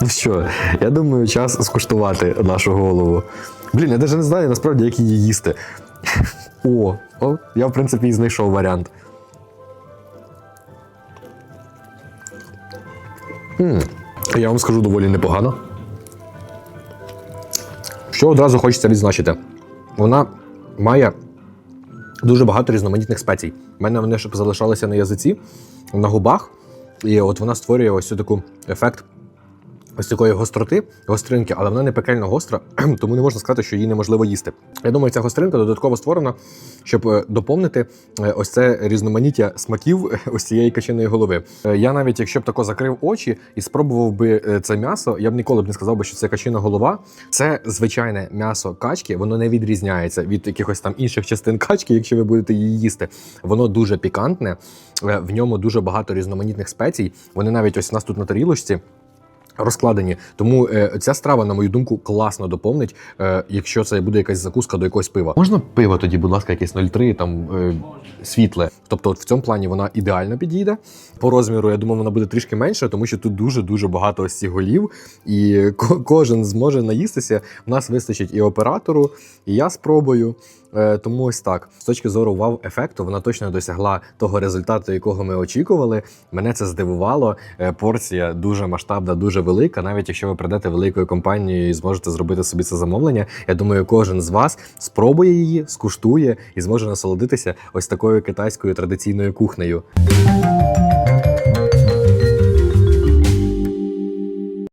Ну що, я думаю, час скуштувати нашу голову. Блін, я навіть не знаю насправді, як її їсти. О, о, я в принципі і знайшов варіант. м Я вам скажу доволі непогано. Що одразу хочеться відзначити? Вона має дуже багато різноманітних спецій. У мене вони щоб залишалися на язиці, на губах, і от вона створює ось цю таку ефект ось такої гостроти, гостринки, але вона не пекельно гостра, тому не можна сказати, що її неможливо їсти. Я думаю, ця гостринка додатково створена, щоб е, доповнити е, ось це різноманіття смаків е, ось цієї качиної голови. Я навіть, якщо б тако закрив очі і спробував би це м'ясо, я б ніколи б не сказав би, що це качина голова. Це звичайне м'ясо качки, воно не відрізняється від якихось там інших частин качки, якщо ви будете її їсти. Воно дуже пікантне, в ньому дуже багато різноманітних спецій. Вони навіть ось у нас тут на тарілочці розкладені. Тому е, ця страва, на мою думку, класно доповнить, е, якщо це буде якась закуска до якогось пива. Можна пиво тоді, будь ласка, якесь 0,3, там е, світле. Тобто, от в цьому плані вона ідеально підійде. По розміру, я думаю, вона буде трішки менше, тому що тут дуже дуже багато ось цих голів, і ко- кожен зможе наїстися. У нас вистачить і оператору, і я спробую. Е, Тому ось так. З точки зору вау-ефекту, вона точно досягла того результату, якого ми очікували. Мене це здивувало. Е, Порція дуже масштабна, дуже велика. Навіть якщо ви прийдете великою компанією і зможете зробити собі це замовлення, я думаю, кожен з вас спробує її, скуштує і зможе насолодитися ось такою китайською традиційною кухнею.